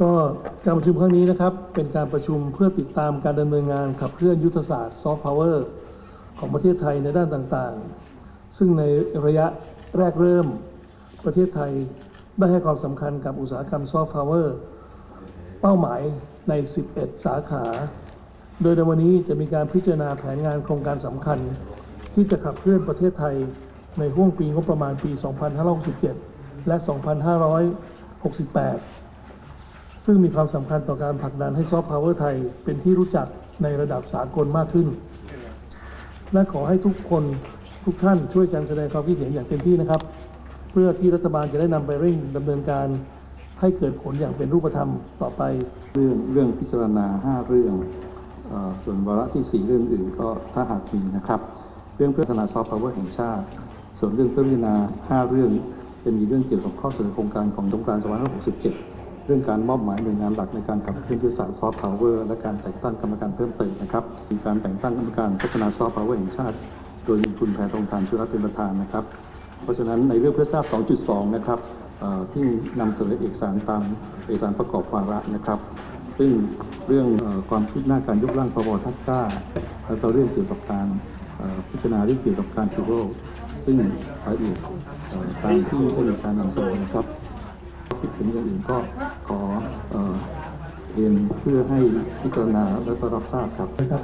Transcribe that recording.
ก็การประชุมครั้งนี้นะครับ เป็นการประชุมเพื่อติดตามการดำเนินงานขับเคลื่อนยุทธศาสตร์ซอฟต์พาวเวอร์ของประเทศไทยในด้านต่างๆ ซึ่งในระยะแรกเริ่ม ประเทศไทยได้ให้ความสำคัญกับอุตสาหกรรมซอฟต์พาวเวอร์เป้าหมายใน 11 สาขา โดยในวันนี้จะมีการพิจารณาแผนงานโครงการสำคัญ ที่จะขับเคลื่อนประเทศไทยในห่วงปีงบประมาณปี 2567 และ 2568 ซึ่งมีความสำคัญต่อการผลักดันให้ซอฟต์พาวเวอร์ไทยเป็นที่รู้จักในระดับสากลมากขึ้น และขอให้ทุกคนทุกท่านช่วยกันแสดงความคิดเห็นอย่างเต็มที่นะครับ เพื่อที่รัฐบาลจะได้นำไปเร่งดำเนินการให้เกิดผลอย่างเป็นรูปธรรมต่อไป เรื่องเรื่องพิจารณา 5 เรื่องเออส่วนวาระที่ 4 เรื่องอื่นก็ถ้าหากมีนะครับ เรื่องเพื่อพัฒนาซอฟต์พาวเวอร์แห่งชาติ ส่วนเรื่องเพื่อพิจารณา 5 เรื่อง จะมีเรื่องเกี่ยวกับข้อเสนอโครงการขององค์การ2567 เรื่องการมอบหมายหน่วยงานหลักในการขับเคลื่อนยุทธศาสตร์ซอฟต์พาวเวอร์และการแต่งตั้งกรรมการเพิ่มเติมนะครับมีการแต่งตั้งกรรมการพัฒนาซอฟต์พาวเวอร์แห่งชาติ โดยมีคุณแพทองทานชุรัตน์เป็นประธานนะครับ เพราะฉะนั้นในเรื่องเพื่อทราบ 2.2 นะครับที่นำเสนอเอกสารตามเอกสารประกอบวาระนะครับ ซึ่งเรื่องอความคืบหน้าการยกร่างพบทัก้าแล้วก็เรื่องเกี่ยวกับการพิจารณาเรื่องเกี่ยวกับการชูโรซึ่งรายละเอียดตามที่ได้มีการนำเสนอนะครับ คิดถึงอย่างอื่นก็ขอเรียนเพื่อให้พิจารณาและก็รับทราบครับครับ